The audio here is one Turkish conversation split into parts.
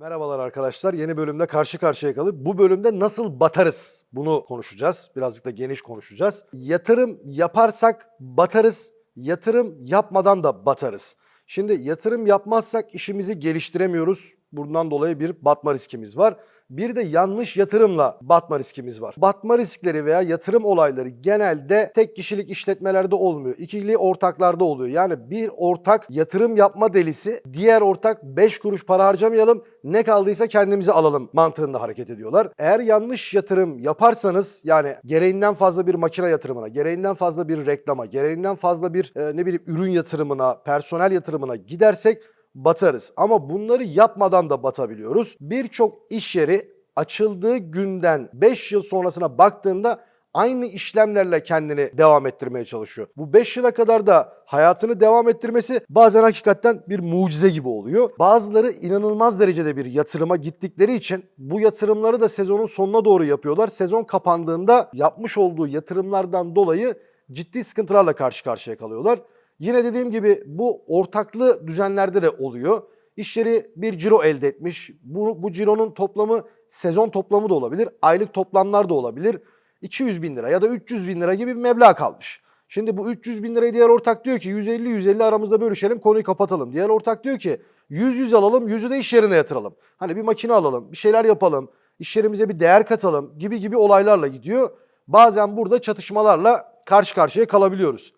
Merhabalar arkadaşlar. Yeni bölümde karşı karşıya kaldık. Bu bölümde nasıl batarız? Bunu konuşacağız. Birazcık da geniş konuşacağız. Yatırım yaparsak batarız. Yatırım yapmadan da batarız. Şimdi yatırım yapmazsak işimizi geliştiremiyoruz. Bundan dolayı bir batma riskimiz var. Bir de yanlış yatırımla batma riskimiz var. Batma riskleri veya yatırım olayları genelde tek kişilik işletmelerde olmuyor. İkili ortaklarda oluyor. Yani bir ortak yatırım yapma delisi, diğer ortak 5 kuruş para harcamayalım, ne kaldıysa kendimize alalım mantığında hareket ediyorlar. Eğer yanlış yatırım yaparsanız yani gereğinden fazla bir makine yatırımına, gereğinden fazla bir reklama, gereğinden fazla bir e, ne bileyim ürün yatırımına, personel yatırımına gidersek batarız. Ama bunları yapmadan da batabiliyoruz. Birçok iş yeri açıldığı günden 5 yıl sonrasına baktığında aynı işlemlerle kendini devam ettirmeye çalışıyor. Bu 5 yıla kadar da hayatını devam ettirmesi bazen hakikaten bir mucize gibi oluyor. Bazıları inanılmaz derecede bir yatırıma gittikleri için bu yatırımları da sezonun sonuna doğru yapıyorlar. Sezon kapandığında yapmış olduğu yatırımlardan dolayı ciddi sıkıntılarla karşı karşıya kalıyorlar. Yine dediğim gibi bu ortaklı düzenlerde de oluyor. İş yeri bir ciro elde etmiş. Bu, bu cironun toplamı sezon toplamı da olabilir. Aylık toplamlar da olabilir. 200 bin lira ya da 300 bin lira gibi bir meblağ kalmış. Şimdi bu 300 bin lirayı diğer ortak diyor ki 150-150 aramızda bölüşelim konuyu kapatalım. Diğer ortak diyor ki 100-100 alalım 100'ü de iş yerine yatıralım. Hani bir makine alalım bir şeyler yapalım iş yerimize bir değer katalım gibi gibi olaylarla gidiyor. Bazen burada çatışmalarla karşı karşıya kalabiliyoruz.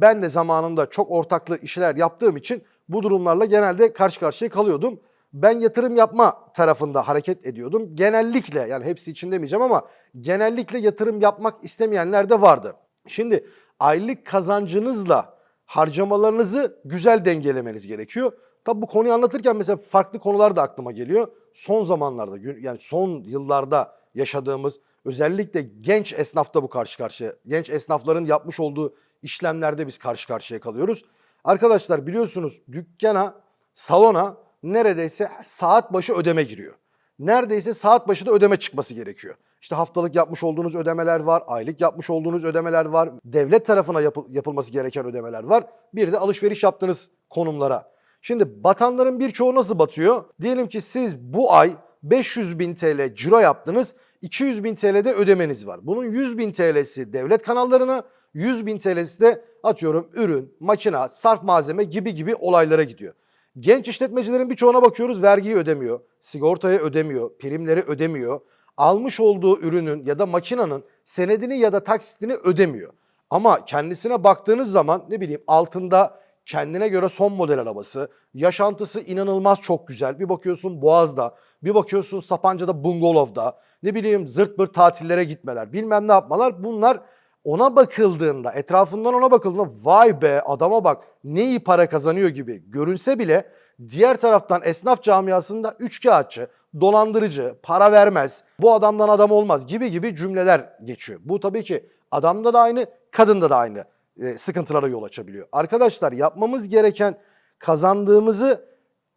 Ben de zamanında çok ortaklı işler yaptığım için bu durumlarla genelde karşı karşıya kalıyordum. Ben yatırım yapma tarafında hareket ediyordum. Genellikle yani hepsi için demeyeceğim ama genellikle yatırım yapmak istemeyenler de vardı. Şimdi aylık kazancınızla harcamalarınızı güzel dengelemeniz gerekiyor. Tabi bu konuyu anlatırken mesela farklı konular da aklıma geliyor. Son zamanlarda yani son yıllarda yaşadığımız özellikle genç esnafta bu karşı karşıya. Genç esnafların yapmış olduğu işlemlerde biz karşı karşıya kalıyoruz. Arkadaşlar biliyorsunuz dükkana, salona neredeyse saat başı ödeme giriyor. Neredeyse saat başı da ödeme çıkması gerekiyor. İşte haftalık yapmış olduğunuz ödemeler var, aylık yapmış olduğunuz ödemeler var, devlet tarafına yapı- yapılması gereken ödemeler var. Bir de alışveriş yaptığınız konumlara. Şimdi batanların birçoğu nasıl batıyor? Diyelim ki siz bu ay 500 bin TL ciro yaptınız, 200 bin TL'de ödemeniz var. Bunun 100 bin TL'si devlet kanallarına, 100 bin TL'si de atıyorum ürün, makina, sarf malzeme gibi gibi olaylara gidiyor. Genç işletmecilerin birçoğuna bakıyoruz vergiyi ödemiyor, sigortayı ödemiyor, primleri ödemiyor. Almış olduğu ürünün ya da makinanın senedini ya da taksitini ödemiyor. Ama kendisine baktığınız zaman ne bileyim altında kendine göre son model arabası, yaşantısı inanılmaz çok güzel. Bir bakıyorsun Boğaz'da, bir bakıyorsun Sapanca'da bungalovda, ne bileyim zırt pırt tatillere gitmeler, bilmem ne yapmalar. Bunlar ona bakıldığında, etrafından ona bakıldığında vay be adama bak ne iyi para kazanıyor gibi görünse bile diğer taraftan esnaf camiasında üçkağıtçı, dolandırıcı, para vermez, bu adamdan adam olmaz gibi gibi cümleler geçiyor. Bu tabii ki adamda da aynı, kadında da aynı e, sıkıntılara yol açabiliyor. Arkadaşlar yapmamız gereken kazandığımızı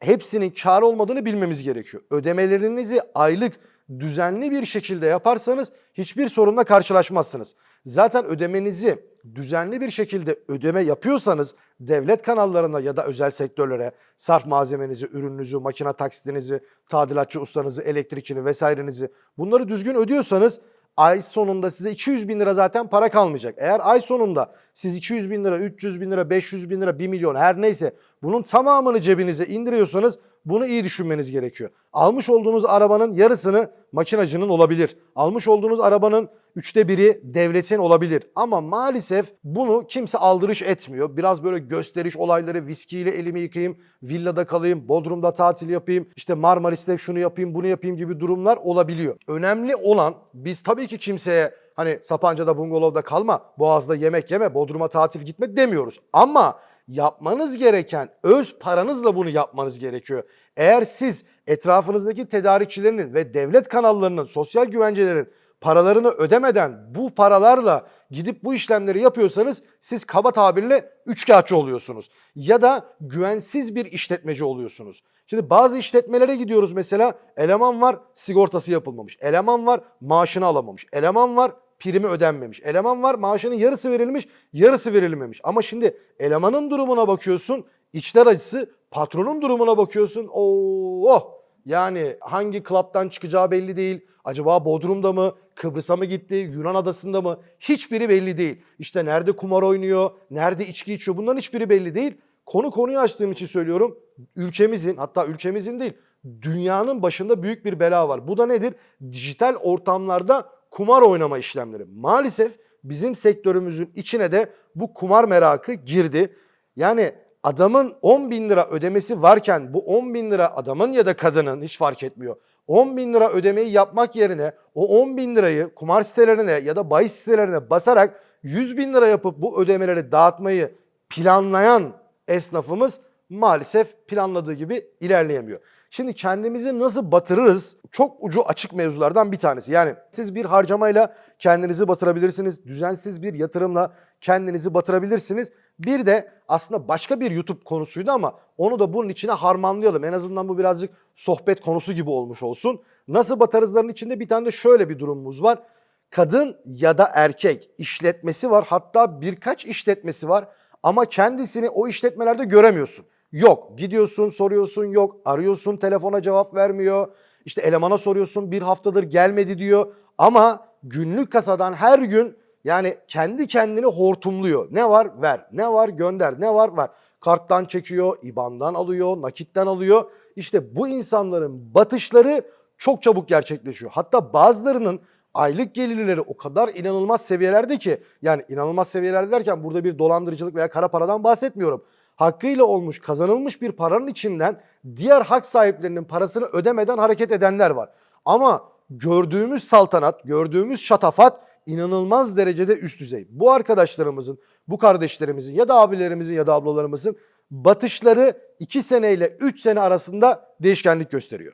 hepsinin kar olmadığını bilmemiz gerekiyor. Ödemelerinizi aylık düzenli bir şekilde yaparsanız hiçbir sorunla karşılaşmazsınız. Zaten ödemenizi düzenli bir şekilde ödeme yapıyorsanız devlet kanallarına ya da özel sektörlere sarf malzemenizi, ürününüzü, makine taksitinizi, tadilatçı ustanızı, elektrikçini vesairenizi bunları düzgün ödüyorsanız ay sonunda size 200 bin lira zaten para kalmayacak. Eğer ay sonunda siz 200 bin lira, 300 bin lira, 500 bin lira, 1 milyon her neyse bunun tamamını cebinize indiriyorsanız bunu iyi düşünmeniz gerekiyor. Almış olduğunuz arabanın yarısını makinacının olabilir. Almış olduğunuz arabanın üçte biri devletin olabilir. Ama maalesef bunu kimse aldırış etmiyor. Biraz böyle gösteriş olayları, viskiyle elimi yıkayayım, villada kalayım, Bodrum'da tatil yapayım, işte Marmaris'te şunu yapayım, bunu yapayım gibi durumlar olabiliyor. Önemli olan biz tabii ki kimseye hani Sapanca'da bungalovda kalma, Boğaz'da yemek yeme, Bodrum'a tatil gitme demiyoruz. Ama yapmanız gereken öz paranızla bunu yapmanız gerekiyor. Eğer siz etrafınızdaki tedarikçilerinin ve devlet kanallarının, sosyal güvencelerin paralarını ödemeden bu paralarla gidip bu işlemleri yapıyorsanız siz kaba tabirle üçkağıtçı oluyorsunuz. Ya da güvensiz bir işletmeci oluyorsunuz. Şimdi bazı işletmelere gidiyoruz mesela eleman var sigortası yapılmamış. Eleman var maaşını alamamış. Eleman var primi ödenmemiş. Eleman var maaşının yarısı verilmiş, yarısı verilmemiş. Ama şimdi elemanın durumuna bakıyorsun, içler acısı, patronun durumuna bakıyorsun. Oo, Yani hangi klaptan çıkacağı belli değil. Acaba Bodrum'da mı, Kıbrıs'a mı gitti, Yunan adasında mı? Hiçbiri belli değil. İşte nerede kumar oynuyor, nerede içki içiyor bunların hiçbiri belli değil. Konu konuyu açtığım için söylüyorum. Ülkemizin hatta ülkemizin değil dünyanın başında büyük bir bela var. Bu da nedir? Dijital ortamlarda kumar oynama işlemleri. Maalesef bizim sektörümüzün içine de bu kumar merakı girdi. Yani adamın 10 bin lira ödemesi varken bu 10 bin lira adamın ya da kadının hiç fark etmiyor. 10 bin lira ödemeyi yapmak yerine o 10 bin lirayı kumar sitelerine ya da bahis sitelerine basarak 100 bin lira yapıp bu ödemeleri dağıtmayı planlayan esnafımız maalesef planladığı gibi ilerleyemiyor. Şimdi kendimizi nasıl batırırız? Çok ucu açık mevzulardan bir tanesi. Yani siz bir harcamayla kendinizi batırabilirsiniz. Düzensiz bir yatırımla kendinizi batırabilirsiniz. Bir de aslında başka bir YouTube konusuydu ama onu da bunun içine harmanlayalım. En azından bu birazcık sohbet konusu gibi olmuş olsun. Nasıl batarızların içinde bir tane de şöyle bir durumumuz var. Kadın ya da erkek işletmesi var. Hatta birkaç işletmesi var ama kendisini o işletmelerde göremiyorsun. Yok. Gidiyorsun, soruyorsun, yok. Arıyorsun, telefona cevap vermiyor. İşte elemana soruyorsun, bir haftadır gelmedi diyor. Ama günlük kasadan her gün yani kendi kendini hortumluyor. Ne var? Ver. Ne var? Gönder. Ne var? Ver. Karttan çekiyor, IBAN'dan alıyor, nakitten alıyor. İşte bu insanların batışları çok çabuk gerçekleşiyor. Hatta bazılarının aylık gelirleri o kadar inanılmaz seviyelerde ki yani inanılmaz seviyelerde derken burada bir dolandırıcılık veya kara paradan bahsetmiyorum hakkıyla olmuş, kazanılmış bir paranın içinden diğer hak sahiplerinin parasını ödemeden hareket edenler var. Ama gördüğümüz saltanat, gördüğümüz şatafat inanılmaz derecede üst düzey. Bu arkadaşlarımızın, bu kardeşlerimizin ya da abilerimizin ya da ablalarımızın batışları 2 sene ile 3 sene arasında değişkenlik gösteriyor.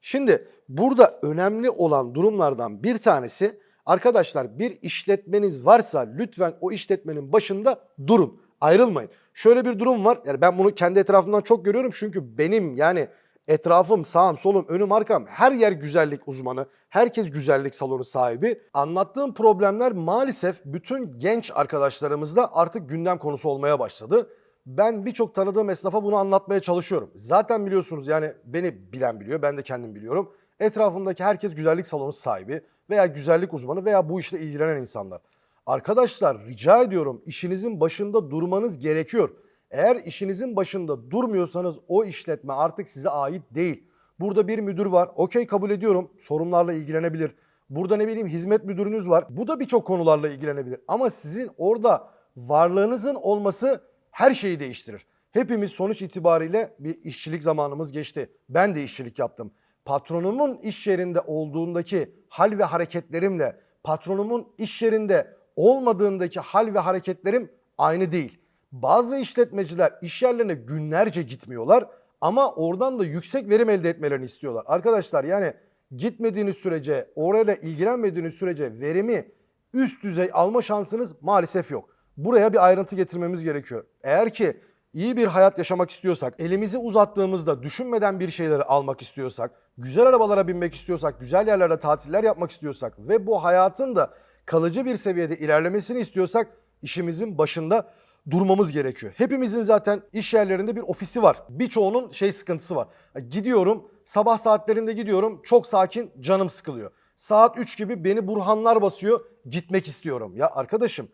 Şimdi burada önemli olan durumlardan bir tanesi arkadaşlar bir işletmeniz varsa lütfen o işletmenin başında durun. Ayrılmayın. Şöyle bir durum var. Yani ben bunu kendi etrafımdan çok görüyorum. Çünkü benim yani etrafım, sağım, solum, önüm, arkam her yer güzellik uzmanı. Herkes güzellik salonu sahibi. Anlattığım problemler maalesef bütün genç arkadaşlarımızda artık gündem konusu olmaya başladı. Ben birçok tanıdığım esnafa bunu anlatmaya çalışıyorum. Zaten biliyorsunuz yani beni bilen biliyor, ben de kendim biliyorum. Etrafımdaki herkes güzellik salonu sahibi veya güzellik uzmanı veya bu işle ilgilenen insanlar. Arkadaşlar rica ediyorum işinizin başında durmanız gerekiyor. Eğer işinizin başında durmuyorsanız o işletme artık size ait değil. Burada bir müdür var. Okey kabul ediyorum. Sorunlarla ilgilenebilir. Burada ne bileyim hizmet müdürünüz var. Bu da birçok konularla ilgilenebilir. Ama sizin orada varlığınızın olması her şeyi değiştirir. Hepimiz sonuç itibariyle bir işçilik zamanımız geçti. Ben de işçilik yaptım. Patronumun iş yerinde olduğundaki hal ve hareketlerimle patronumun iş yerinde olmadığındaki hal ve hareketlerim aynı değil. Bazı işletmeciler iş yerlerine günlerce gitmiyorlar ama oradan da yüksek verim elde etmelerini istiyorlar. Arkadaşlar yani gitmediğiniz sürece, orayla ilgilenmediğiniz sürece verimi üst düzey alma şansınız maalesef yok. Buraya bir ayrıntı getirmemiz gerekiyor. Eğer ki iyi bir hayat yaşamak istiyorsak, elimizi uzattığımızda düşünmeden bir şeyleri almak istiyorsak, güzel arabalara binmek istiyorsak, güzel yerlerde tatiller yapmak istiyorsak ve bu hayatın da kalıcı bir seviyede ilerlemesini istiyorsak işimizin başında durmamız gerekiyor. Hepimizin zaten iş yerlerinde bir ofisi var. Birçoğunun şey sıkıntısı var. Gidiyorum, sabah saatlerinde gidiyorum, çok sakin, canım sıkılıyor. Saat 3 gibi beni burhanlar basıyor, gitmek istiyorum. Ya arkadaşım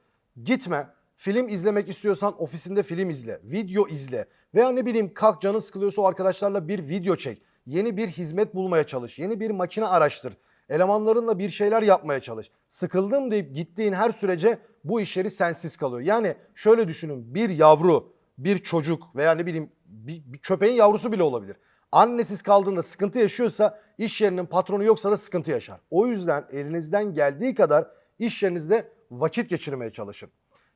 gitme. Film izlemek istiyorsan ofisinde film izle, video izle. Veya ne bileyim kalk canın sıkılıyorsa o arkadaşlarla bir video çek. Yeni bir hizmet bulmaya çalış, yeni bir makine araştır. Elemanlarınla bir şeyler yapmaya çalış. Sıkıldım deyip gittiğin her sürece bu işleri sensiz kalıyor. Yani şöyle düşünün bir yavru, bir çocuk veya ne bileyim bir, bir köpeğin yavrusu bile olabilir. Annesiz kaldığında sıkıntı yaşıyorsa iş yerinin patronu yoksa da sıkıntı yaşar. O yüzden elinizden geldiği kadar iş yerinizde vakit geçirmeye çalışın.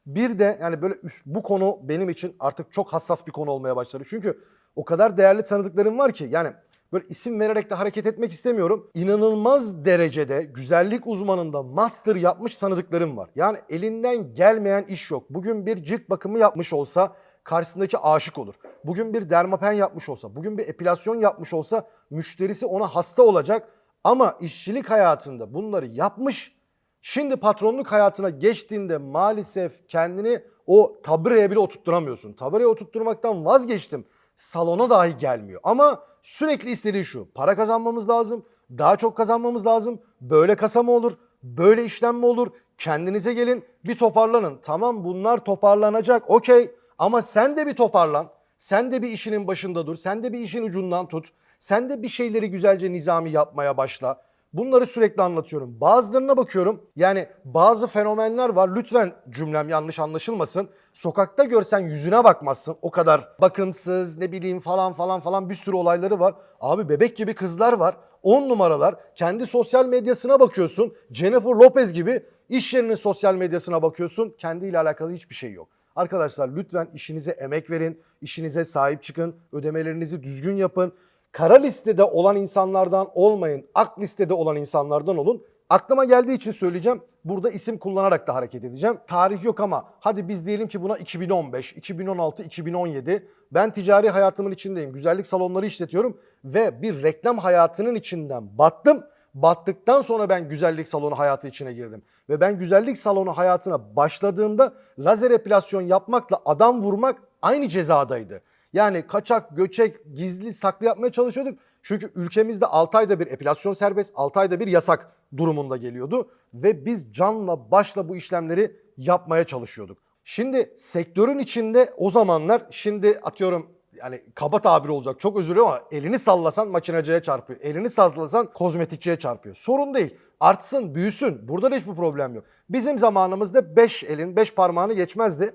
Bir de yani böyle bu konu benim için artık çok hassas bir konu olmaya başladı. Çünkü o kadar değerli tanıdıklarım var ki yani böyle isim vererek de hareket etmek istemiyorum. İnanılmaz derecede güzellik uzmanında master yapmış tanıdıklarım var. Yani elinden gelmeyen iş yok. Bugün bir cilt bakımı yapmış olsa karşısındaki aşık olur. Bugün bir dermapen yapmış olsa, bugün bir epilasyon yapmış olsa müşterisi ona hasta olacak. Ama işçilik hayatında bunları yapmış. Şimdi patronluk hayatına geçtiğinde maalesef kendini o tabureye bile oturtturamıyorsun. Tabureye oturtturmaktan vazgeçtim. Salona dahi gelmiyor. Ama sürekli istediği şu. Para kazanmamız lazım. Daha çok kazanmamız lazım. Böyle kasa mı olur? Böyle işlem mi olur? Kendinize gelin bir toparlanın. Tamam bunlar toparlanacak okey ama sen de bir toparlan. Sen de bir işinin başında dur. Sen de bir işin ucundan tut. Sen de bir şeyleri güzelce nizami yapmaya başla. Bunları sürekli anlatıyorum. Bazılarına bakıyorum. Yani bazı fenomenler var. Lütfen cümlem yanlış anlaşılmasın. Sokakta görsen yüzüne bakmazsın. O kadar bakımsız ne bileyim falan falan falan bir sürü olayları var. Abi bebek gibi kızlar var. 10 numaralar. Kendi sosyal medyasına bakıyorsun. Jennifer Lopez gibi iş yerinin sosyal medyasına bakıyorsun. Kendiyle alakalı hiçbir şey yok. Arkadaşlar lütfen işinize emek verin, işinize sahip çıkın, ödemelerinizi düzgün yapın. Kara listede olan insanlardan olmayın, ak listede olan insanlardan olun. Aklıma geldiği için söyleyeceğim. Burada isim kullanarak da hareket edeceğim. Tarih yok ama hadi biz diyelim ki buna 2015, 2016, 2017. Ben ticari hayatımın içindeyim. Güzellik salonları işletiyorum ve bir reklam hayatının içinden battım. Battıktan sonra ben güzellik salonu hayatı içine girdim. Ve ben güzellik salonu hayatına başladığımda lazer epilasyon yapmakla adam vurmak aynı cezadaydı. Yani kaçak, göçek, gizli, saklı yapmaya çalışıyorduk. Çünkü ülkemizde 6 ayda bir epilasyon serbest, 6 ayda bir yasak durumunda geliyordu. Ve biz canla başla bu işlemleri yapmaya çalışıyorduk. Şimdi sektörün içinde o zamanlar, şimdi atıyorum yani kaba tabir olacak çok özür dilerim ama elini sallasan makinacıya çarpıyor. Elini sallasan kozmetikçiye çarpıyor. Sorun değil. Artsın, büyüsün. Burada da hiçbir problem yok. Bizim zamanımızda 5 elin 5 parmağını geçmezdi.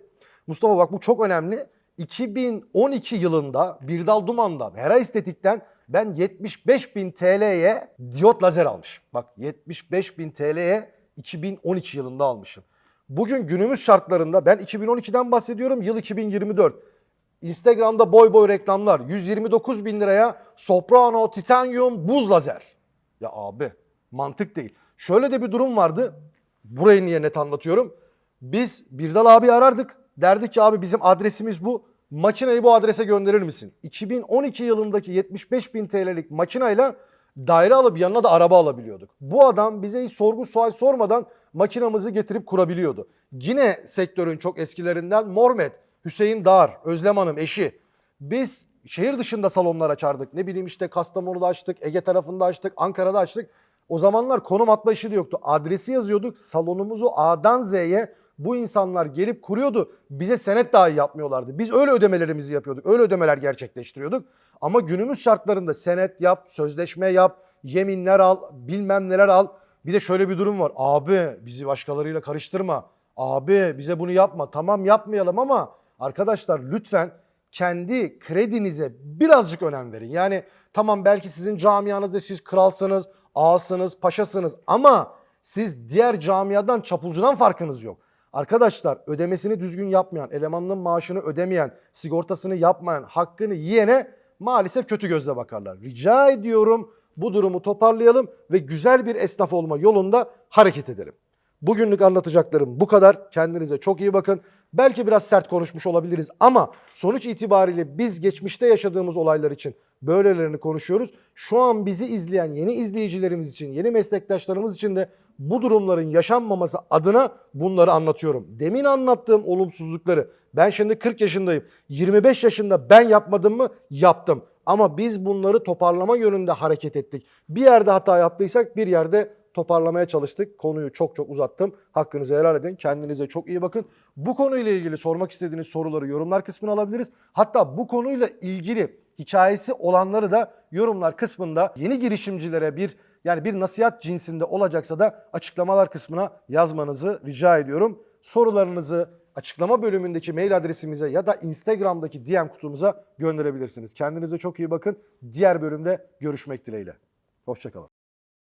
Mustafa bak bu çok önemli. 2012 yılında Birdal Duman'da Hera Estetik'ten ben 75 bin TL'ye diyot lazer almışım. Bak 75 bin TL'ye 2012 yılında almışım. Bugün günümüz şartlarında ben 2012'den bahsediyorum yıl 2024. Instagram'da boy boy reklamlar 129 bin liraya Soprano Titanium buz lazer. Ya abi mantık değil. Şöyle de bir durum vardı. Burayı niye net anlatıyorum. Biz Birdal abi arardık. Derdik ki abi bizim adresimiz bu. Makineyi bu adrese gönderir misin? 2012 yılındaki 75 bin TL'lik makinayla daire alıp yanına da araba alabiliyorduk. Bu adam bize hiç sorgu sual sormadan makinamızı getirip kurabiliyordu. Yine sektörün çok eskilerinden Mormet, Hüseyin Dağar, Özlem Hanım eşi. Biz şehir dışında salonlar açardık. Ne bileyim işte Kastamonu'da açtık, Ege tarafında açtık, Ankara'da açtık. O zamanlar konum atma işi de yoktu. Adresi yazıyorduk. Salonumuzu A'dan Z'ye bu insanlar gelip kuruyordu. Bize senet dahi yapmıyorlardı. Biz öyle ödemelerimizi yapıyorduk. Öyle ödemeler gerçekleştiriyorduk. Ama günümüz şartlarında senet yap, sözleşme yap, yeminler al, bilmem neler al. Bir de şöyle bir durum var. Abi bizi başkalarıyla karıştırma. Abi bize bunu yapma. Tamam yapmayalım ama arkadaşlar lütfen kendi kredinize birazcık önem verin. Yani tamam belki sizin camianızda siz kralsınız, ağasınız, paşasınız ama siz diğer camiadan çapulcudan farkınız yok. Arkadaşlar ödemesini düzgün yapmayan, elemanının maaşını ödemeyen, sigortasını yapmayan, hakkını yiyene maalesef kötü gözle bakarlar. Rica ediyorum bu durumu toparlayalım ve güzel bir esnaf olma yolunda hareket edelim. Bugünlük anlatacaklarım bu kadar. Kendinize çok iyi bakın. Belki biraz sert konuşmuş olabiliriz ama sonuç itibariyle biz geçmişte yaşadığımız olaylar için böylelerini konuşuyoruz. Şu an bizi izleyen yeni izleyicilerimiz için, yeni meslektaşlarımız için de bu durumların yaşanmaması adına bunları anlatıyorum. Demin anlattığım olumsuzlukları ben şimdi 40 yaşındayım. 25 yaşında ben yapmadım mı? Yaptım. Ama biz bunları toparlama yönünde hareket ettik. Bir yerde hata yaptıysak bir yerde toparlamaya çalıştık. Konuyu çok çok uzattım. Hakkınızı helal edin. Kendinize çok iyi bakın. Bu konuyla ilgili sormak istediğiniz soruları yorumlar kısmına alabiliriz. Hatta bu konuyla ilgili hikayesi olanları da yorumlar kısmında yeni girişimcilere bir yani bir nasihat cinsinde olacaksa da açıklamalar kısmına yazmanızı rica ediyorum. Sorularınızı açıklama bölümündeki mail adresimize ya da Instagram'daki DM kutumuza gönderebilirsiniz. Kendinize çok iyi bakın. Diğer bölümde görüşmek dileğiyle. Hoşçakalın.